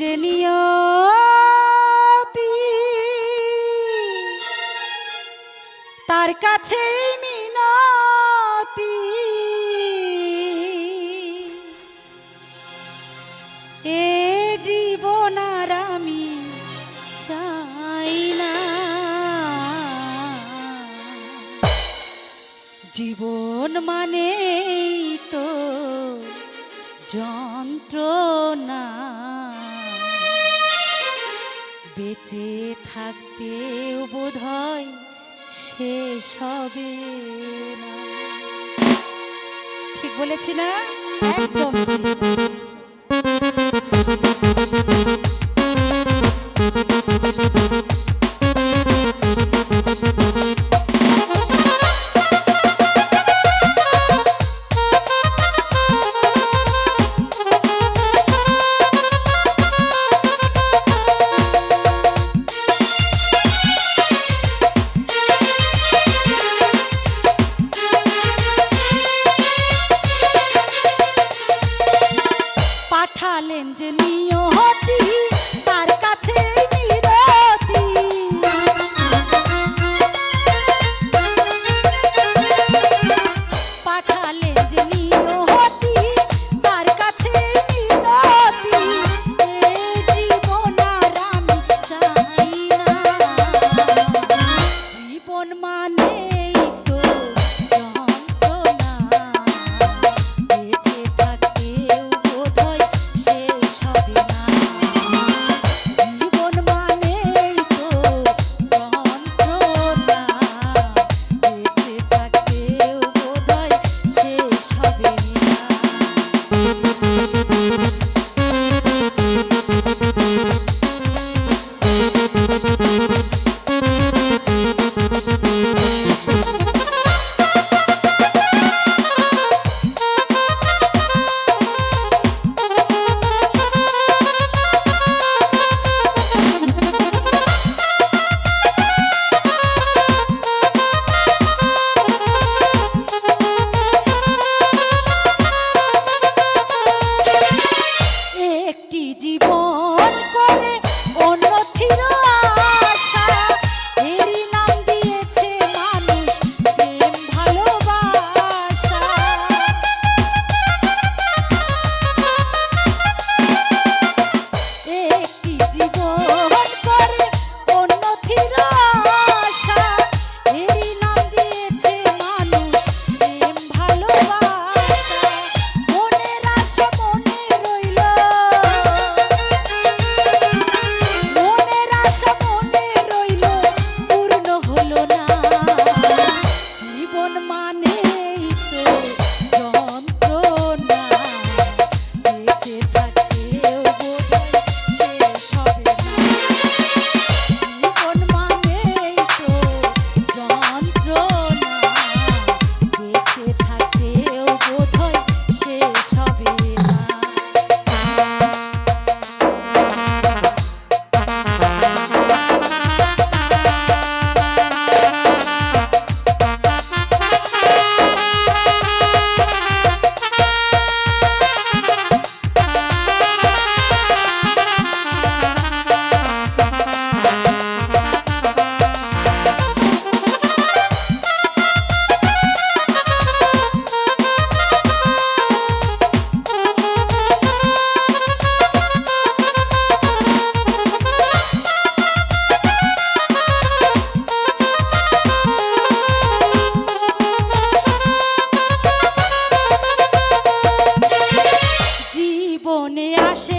জেনিয়াতি তার কাছে মিনাতি। এ জীবন আর আমি চাই না। জীবন মানে তো যন্ত্রণা। বেঁচে থাকতেও বোধ হয় সে সবে ঠিক বলেছি না? একদম ঠিক। বলেন যে নিয়তি তার কাছে নিরতি। পাঠালেন যে নিয়তি পাশে